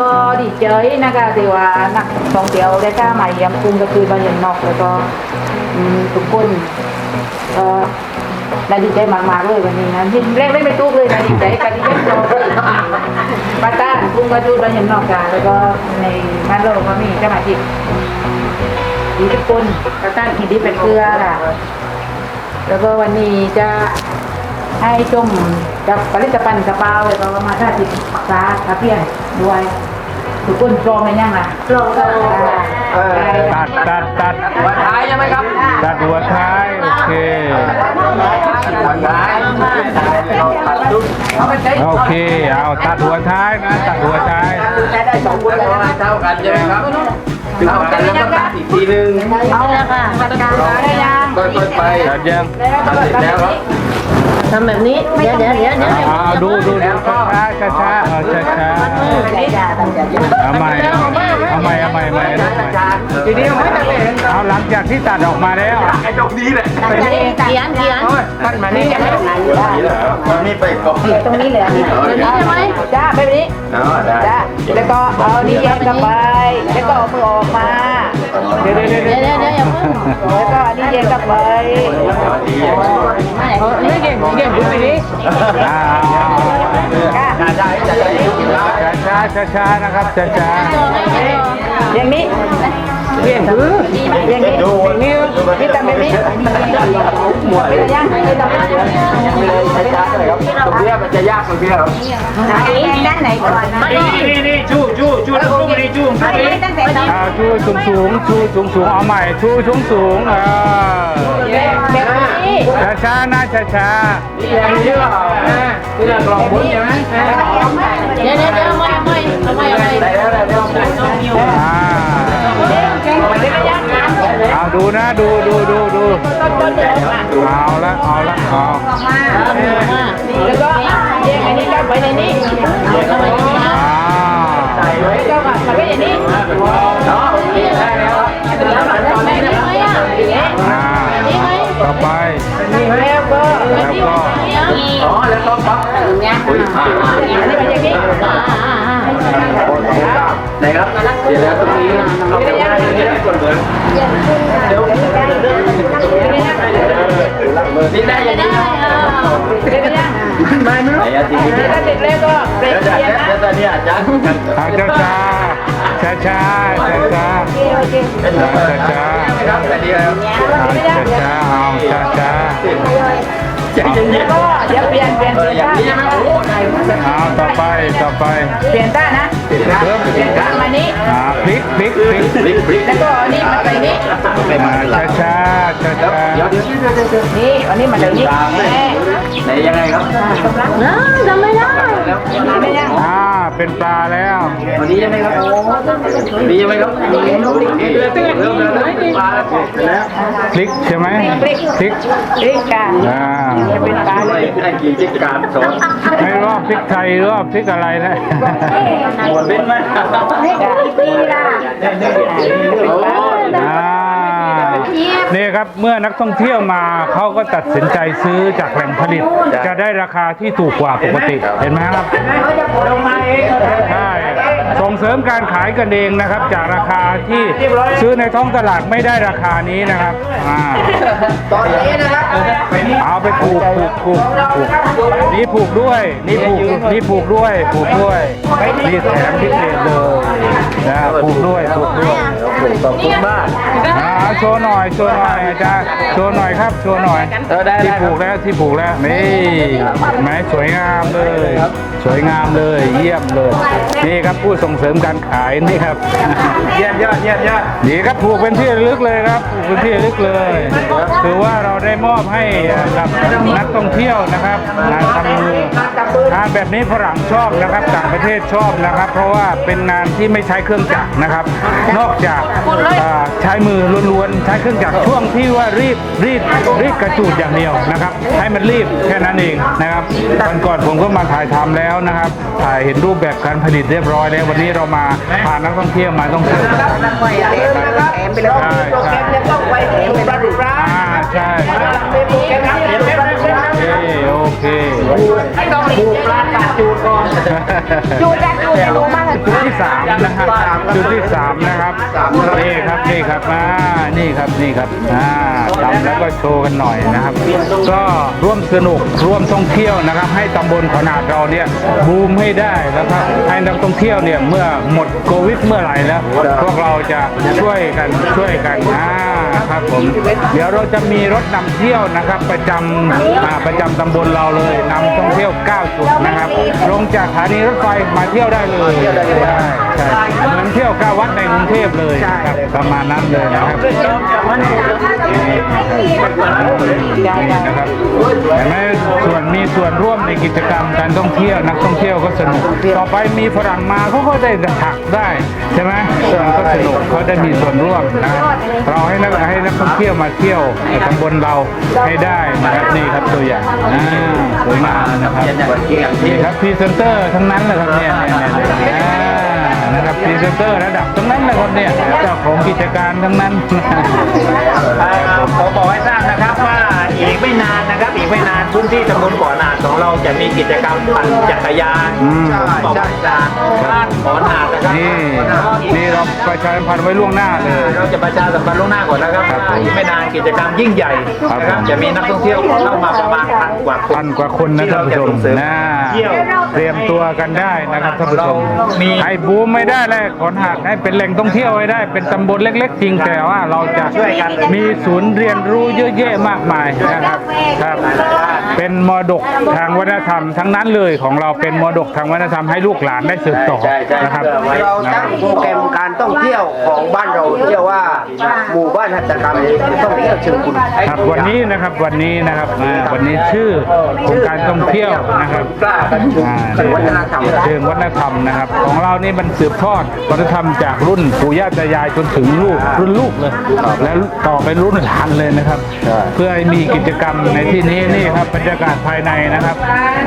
ก็ดีใจนะคะที่ว่านักท่องเที่ยวได้ก้ามาเยี่ยมกรุงก็คือบาเห็นนอกแล้วก็ทุกคนเอ่อได้ดีใจมากๆเลยวันนี้นะที่แรกไม่ไปตู้เลยนะดีใจกันดีใจโตเลยปาต้ากรุงก็ดูบาเห็นนอกกันแล้วก็ในบ้านเราก็มีสมาชิกดีทุกคนปาต้าที่ดีเป็นเกลือค่ะแล้วก็วันนี้จะให้ชมกับผลิตภัณฑ์กระเป๋าแล้วก็มาท่าติดปากกาคาเพียนด้วย ทุกคนพร้อมไหมยังล่ะพร้อมแล้วตัดตัดตัดวันท้ายใช่ไหมครับ ตัดหัวท้ายโอเควันท้ายโอเคเอาตัดหัวท้ายนะ ตัดหัวท้ายได้สองคนเท่ากันใช่ไหมครับเท่ากันแล้วก็ตัดอีกทีนึงเอาล้วค่ะปากกาได้ยังค่อยๆไปตัดยังตัดเสร็จแล้วครับ ทำแบบนี้ เดี๋ยวเดี๋ยวเดี๋ยวเดี๋ยวเอาเอาดูดูดูช้าช้าช้าๆเอาช้าช้าๆเอาใหม่เอาใหม่เอาใหม่เอาใหม่เอาใหม่ทีนี้ไม่ตัดเลยเอาหลังจากที่ตัดออกมาแล้วไอ้ตรงนี้แหละเขียนเขียนตัดมานี่จะไม่ไหนนี่ไปก่อนตรงนี้เหลือนี่เดี๋ยวนี้ใช่ไหมจ้าไปแบบนี้อ๋อได้จ้าแล้วก็เอานี่แยกกันไปแล้วก็เอามือออกมา เดี๋ยวเดี๋ยวเดี๋ยวเดี๋ยวเดี๋ยวเดี๋ยวอย่าเพิ่งแล้วก็อันนี้แยกกันไปไม่เก่งเก่งดูสิอ่าจ้าได้ได้ได้ช้าช้าช้าช้านะครับช้าช้าอย่างนี้เปลี่ยนคืออย่างนี้อย่างนี้นี่ทำแบบนี้หมวดเป็นยังไม่ต้องใช้ช้ เลยครับตรงนี้มันจะยากตรงนี้ครับด้านไหนก่อนนะนี่นี่ชูชูชูชูนี่ชูตั้งแต่ตอนอ่าชูสูงสูงชูสูงสูงเอาใหม่ชูสูงสูงอ่าแบบนี้ช้าช้าๆนะช้าช้านี่อย่างนี้เหรอนี่เราลองบุญใช่ไหมเดี๋ยวเดี๋ยวเดี๋ยวเอาไม่เอาไม่เอาไม่เอาไม่ได้แล้วได้แล้วๆอ่าเอาดูนะดูดูดูดูเอาละเอาละเอาแล้วก็แย กอันนี้ก็ไปในนี้อ่าแล้วก็มาไปอย่างนี้เนาะได้แล้วครับตอนนี้นะไม่อะอ่าต่อไปแล้วก็แล้วก็อ๋อแล้วก็ปั๊บอุ้ยอ่าอันนี้ไปอย่างนี้ไหนครับเดี๋ยวแล้วตรงนี้เราจะได้เนี่ยส่วนเหมือนเดี๋ยวนี่ได้ยังไง เสร็จยังไม่ไม่ไหนอะทีนี้ถ้าเสร็จแล้วก็เบรเดี๋กยวเสียงนะเดี๋ยวตอนนี้อาจารย์เอาช้าช้าช้าช้าช้าช้าโอเคช้าช้าครับแต่เดียวช้าช้าเอาช้าช้าใจเย็นก็เดี๋ยวเปลี่ยนเปลี่ยนๆอย่างนี้ใช่ไหมโอ้ไหนเอาต่อไปต่อไปเปลี่ยนต้านะเพิ่มเปลี่ยนต้ามานี้อ่าพลิกพลิกพลิกพลิกพลิกแล้วก็ เดี๋ยวเดี๋ยวเดี๋ยวเดี๋ยวนี่อันนี้มาใส่นี้แม่ไหนยังไงครับนะจำไม่ได้แล้วไม่ยังอ่าเป็นปลาแล้ววันนี้ยังไงครับวันนี้ยังไงครับเริ่มแล้วมาแล้วพลิกใช่ไหมพลิกพริกกันอ่าจะเป็นปลาเลยไอ้กี่จิกการสอนไม่รู้ว่าพริกไทยหรือว่าพริกอะไรนะหมดเป็นไหมปีละโอ้อ่า นี่ครับเมื่อนักท่องเที่ยวมาเขาก็ตัดสินใจซื้อจากแหล่งผลิต จะได้ราคาที่ถูกกว่าปกติเห็นไหมครับลงมาเองใช่ส่งเสริมการขายกันเองนะครับ จากราคาที่ซื้อในท้องตลาดไม่ได้ราคานี้นะครับอ่าตอนนี้นะครับเอาไปผูกผูกผูกผูกนี่ผูกด้วย นี่ผูกนี่ผูกด้วยผูกด้วยนี่แถมพิเศษเลย นะผูกด้วยผูกด้วยขอบคุณมาก อ่าโชว์หน่อยโชว์หน่อยอาจารย์โชว์หน่อยครับโชว์หน่อยเออได้ที่ได้ผูกแล้วที่ผูกแล้วนี่เห็นไหมสวยงามเลยสวยงามเลยเยี่ยมเลย นี่ครับผู้ส่งเสริมการขายนี่ครับ เยี่ยมยอดเยี่ยมยอดนี่ครับผูกเป็นที่ระลึกเลยครับผูกเป็นที่ระลึกเลยถือว่าเราได้มอบให้กับนักท่องเที่ยวนะครับงานทำมือ งานแบบนี้ฝรั่งชอบนะครับต่างประเทศชอบนะครับ เพราะว่าเป็นงานที่ไม่ใช้เครื่องจักรนะครับ นอกจากอ่าใช้มือล้วนๆใช้เครื่องจักรช่วงที่ว่ารีบรีดรีดกระจูดอย่างเดียวนะครับ ให้มันรีบแค่นั้นเองนะครับวันก่อนผมก็มาถ่ายทำแล้วนะครับ ถ่ายเห็นรูปแบบการผลิตเรียบร้อยแล้ววันนี้เรามาพานักท่องเที่ยวมาต้องเที่ยวกันแถมไปเลยโปรแกรมจะต้องไป ก่อนจูดกันจูดรู้มากเลยจุดที่สามนะครับจุดที่สามนะครับนี่ครับนี่ครับอ่านี่ครับนี่ครับอ่าทำแล้วก็โชว์กันหน่อยนะครับ ก็ร่วมสนุกร่วมท่องเที่ยวนะครับ ให้ตำบลขนาดเราเนี่ยบูมให้ได้แล้วครับให้นักท่องเที่ยวเนี่ยเมื่อหมดโควิดเมื่อไหร่แล้ว พวกเราจะช่วยกันช่วยกันอ่าครับผมเดี๋ยวเราจะมีรถนำเที่ยวนะครับ ประจำอ่าประจำตำบลเราเลยนำท่องเที่ยว9จุดนะครับ ลงจากสถานีรถไฟมาเที่ยวได้เลย ใช่ใช่เหมือนเที่ยวก้าวัดในกรุงเทพเลยครับ ประมาณนั้นเลยนะครับนี่นะครับเห็นไหมส่วนมีส่วนร่วมในกิจกรรมการท่องเที่ยวนักท่องเที่ยวก็สนุกต่อไปมีฝรั่งมาเขาก็ได้ถักได้ใช่ไหมมันก็สนุกเขาได้มีส่วนร่วมนะครับเราให้นักให้นักท่องเที่ยวมาเที่ยวในตำบลเราให้ได้นะครับนี่ครับตัวอย่างอ่าสวยงามนะครับนี่ครับพรีเซนเตอร์ทั้งนั้นเลยครับเนี่ยเนี่ยเนี่ยเนี่ยอ่านะครับพรีเซนเตอร์ระดับทั้งนั้นเลยครับเนี่ยเจ้าของกิจการทั้งนั้นผมบอกให้ทราบนะครับว่า อีกไม่นานนะครับอีกไม่นานพื้นที่ตำบลก่อนาดของเราจะมีกิจกรรมปั่นจักรยานอืมบอกว่าจากบ้านก่อนาดนะครับนี่นี่เราประชาสัมพันธ์ไว้ล่วงหน้าเลย เราจะประชาสัมพันธ์ล่วงหน้าก่อนนะครับครับผมว่าอีกไม่นานกิจกรรมยิ่งใหญ่ครับนะครับผมจะมีนักท่องเที่ยวเข้ามาประมาณพันกว่าคนพันกว่าคนนะท่านผู้ชมนะเที่ยวเตรียมตัวกันได้นะครับท่านผู้ชมมี ให้บูมไม่ได้แหละขอนหักให้เป็นแหล่งท่องเที่ยวให้ได้เป็นตำบลเล็ก ๆ จริงแต่ว่าเราจะช่วยกันมีศูนย์เรียนรู้เยอะแยะมากมายนะครับ ครับ เป็นมรดกทางวัฒนธรรมทั้งนั้นเลยของเราเป็นมรดกทางวัฒนธรรมให้ลูกหลานได้สืบต่อใช่ใช่นะครับ เราตั้งโปรแกรมการท่องเที่ยวของบ้านเราเรียกว่าหมู่บ้านหัตถกรรมท่องเที่ยวเชิงคุณครับวันนี้นะครับวันนี้นะครับอ่าวันนี้ชื่อโครงการท่องเที่ยวนะครับกล้ากันชุมอ่าเชิงวัฒนธรรม เชิงวัฒนธรรมนะครับ ของเรานี่มันสืบทอดวัฒนธรรมจากรุ่นปู่ย่าตายายจนถึงลูกรุ่นลูกเลยแล้วต่อไปรุ่นหลานเลยนะครับ เพื่อให้มีกิจกรรมในที่นี้นี่ครับบรรยากาศภายในนะครับ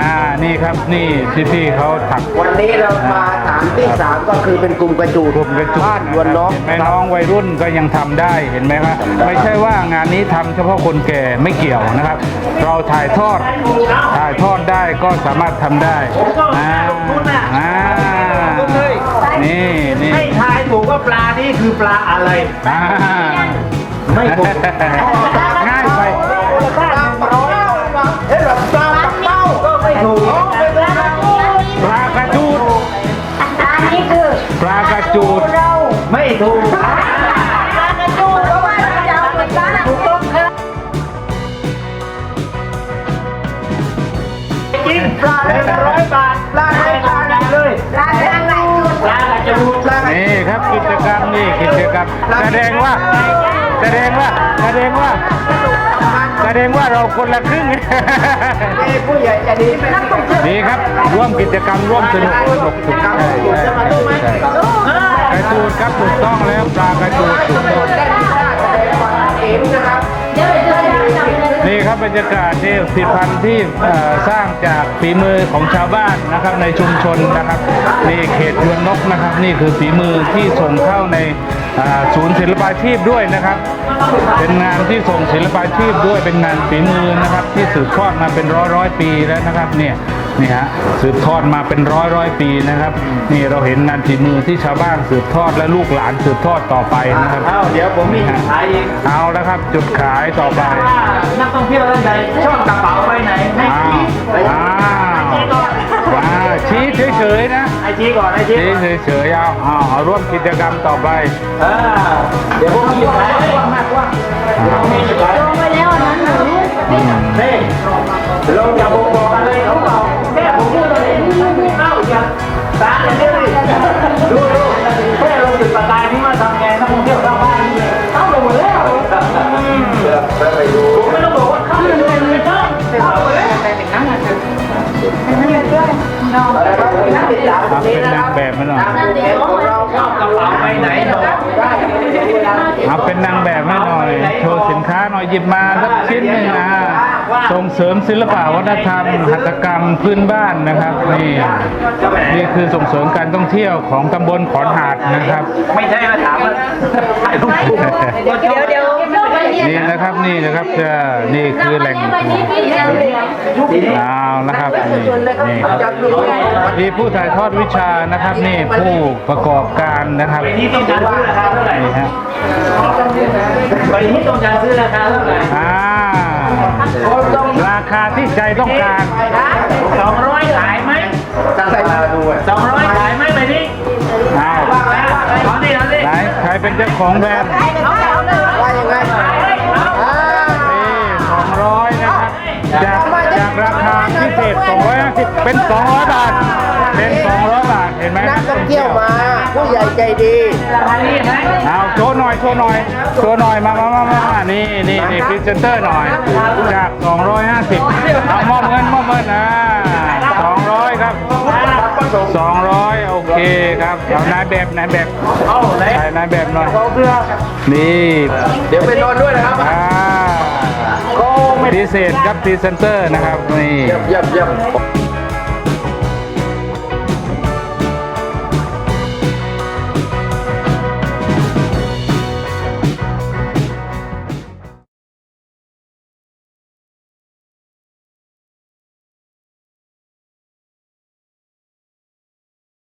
อ่านี่ครับนี่ที่พี่เขาถัก วันนี้เรามาฐานที่สามก็คือเป็นกลุ่มกระจูดกลุ่มกระจุกบ้านยวนน้อง เห็นไหมน้องวัยรุ่นก็ยังทำได้เห็นไหมครับไม่ใช่ว่างานนี้ทำเฉพาะคนแก่ไม่เกี่ยวนะครับ เราถ่ายทอดถ่ายทอดได้ก็สามารถทำได้อ่าอ่านี่นี่ให้ทายถูกว่าปลานี่คือปลาอะไร อ่า ไม่ถูก กรรมนี่กิจกรรมแสดงว่า แสดงว่า แสดงว่า แสดงว่าเราคนละครึ่ง มีผู้ใหญ่ใจะดีไหมดีครับ ร่วมกิจกรรมร่วมสนุกสนุกถูกใช่ใช่ใช่กระจูดครับถูกต้องแล้วปลากระจูดถูกต้อง เอ็มนะครับนี่ครับบรรยากาศที่ผลิตภัณฑ์ที่เอ่อสร้างจากฝีมือของชาวบ้านนะครับในชุมชนนะครับนี่เขตยวนนกนะครับ นี่คือฝีมือที่ส่งเข้าในอ่าศูนย์ศิลปาชีพด้วยนะครับ เป็นงานที่ส่งศิลปาชีพด้วยเป็นงานฝีมือนะครับ ที่สืบทอดมาเป็นร้อยร้อยปีแล้วนะครับเนี่ย นี่ฮะสืบทอดมาเป็นร้อยร้อยปีนะครับ นี่เราเห็นงานฝีมือที่ชาวบ้านสืบทอดและลูกหลานสืบทอดต่อไปนะครับเอ้าเดี๋ยวผมมีขายอีกเอาแล้วครับจุดขายต่อไปถ้านักท่องเที่ยวท่านใดชอบกระเป๋าใบไหนให้อ้าวชี้อ้าวอ้าวชี้เฉยๆนะให้ชี้ก่อนให้ชี้ชี้ก่อนเฉยๆเอาเอาเอาร่วมกิจกรรมต่อไปเออเดี๋ยวผมมีขายให้มากกว่าเดี๋ยวผมมีขาย นักศึกษาเอาเป็นนางแบบมาหน่อยเราชอบกระเป๋าใบไหนเนาะเอาเป็นนางแบบให้หน่อย โชว์สินค้าหน่อยหยิบมาสักชิ้นหนึ่งนะส่งเสริมศิลปะวัฒนธรรม หัตถกรรมพื้นบ้านนะครับนี่นี่คือส่งเสริมการท่องเที่ยวของตำบลขอนหาดนะครับ ไม่ใช่มาถามว่าถ่ายรูปเดี๋ยวเดี๋ยวเดี๋ยว นี่นะครับนี่นะครับจะนี่คือแหล่งเอานะครับนี่ครับมีผู้ถ่ายทอดวิชานะครับ นี่ผู้ประกอบการนะครับไปนี้ต้องการซื้อราคาเท่าไหร่นี่ฮะไปนี้ต้องการซื้อราคาเท่าไหร่อ่าราคาที่ใจต้องการสองร้อยขายไหมตั้งใจมาดูอะสองร้อยขายไหมไปนี้อ้าวเอาดิเอาดิไหนใครเป็นเจ้าของแบรนด์ พิเศษ250 เป็น 200 บาท เป็น 200 บาท เห็นไหมนักท่องเที่ยวมา ผู้ใหญ่ใจดีราคานี้ไหมเอาโชว์หน่อย โชว์หน่อย โชว์หน่อยมามามามามานี่นี่นี่พรีเซนเตอร์หน่อย จาก 250เอามอบเงินมอบเงินนะ200 ครับ 200 โอเคครับเอานายแบบนายแบบเอาไหนถ่ายนายแบบหน่อย นี่ เดี๋ยวไปนอนด้วยนะครับอ่า พิเศษครับพรีเซนเตอร์นะครับนี่เยี่ยมเยี่ยม